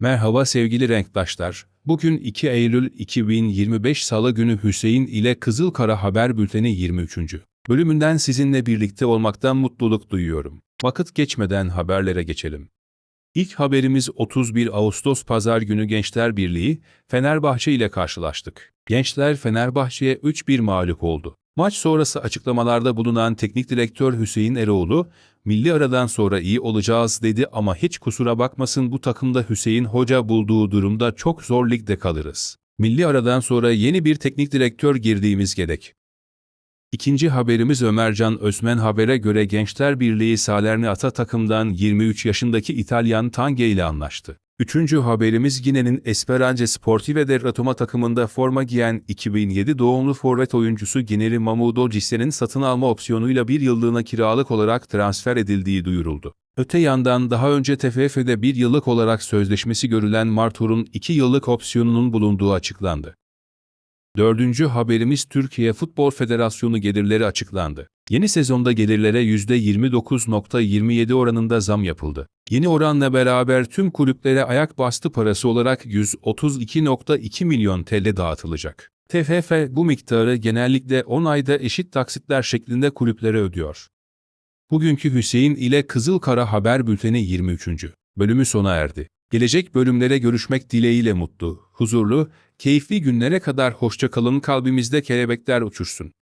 Merhaba sevgili renktaşlar. Bugün 2 Eylül 2025 Salı günü Hüseyin ile Kızılkara Haber Bülteni 23. bölümünden sizinle birlikte olmaktan mutluluk duyuyorum. Vakit geçmeden haberlere geçelim. İlk haberimiz 31 Ağustos Pazar günü Gençler Birliği Fenerbahçe ile karşılaştık. Gençler Fenerbahçe'ye 3-1 mağlup oldu. Maç sonrası açıklamalarda bulunan teknik direktör Hüseyin Eroğlu, milli aradan sonra iyi olacağız dedi ama hiç kusura bakmasın bu takımda Hüseyin Hoca bulduğu durumda çok zor ligde kalırız. Milli aradan sonra yeni bir teknik direktör girdiğimiz gerek. İkinci haberimiz Ömercan Özmen habere göre Gençler Birliği Salernitana takımdan 23 yaşındaki İtalyan Tange ile anlaştı. Üçüncü haberimiz Gine'nin Esperance Sportive de Ratoma takımında forma giyen 2007 doğumlu forvet oyuncusu Gineri Mamudo Cisse'nin satın alma opsiyonuyla bir yıllığına kiralık olarak transfer edildiği duyuruldu. Öte yandan daha önce TFF'de bir yıllık olarak sözleşmesi görülen Martur'un iki yıllık opsiyonunun bulunduğu açıklandı. Dördüncü haberimiz Türkiye Futbol Federasyonu gelirleri açıklandı. Yeni sezonda gelirlere %29.27 oranında zam yapıldı. Yeni oranla beraber tüm kulüplere ayak bastı parası olarak 132.2 milyon TL dağıtılacak. TFF bu miktarı genellikle 10 ayda eşit taksitler şeklinde kulüplere ödüyor. Bugünkü Hüseyin ile Kızılkara Haber Bülteni 23. bölümü sona erdi. Gelecek bölümlere görüşmek dileğiyle mutlu, huzurlu, keyifli günlere kadar hoşça kalın kalbimizde kelebekler uçursun.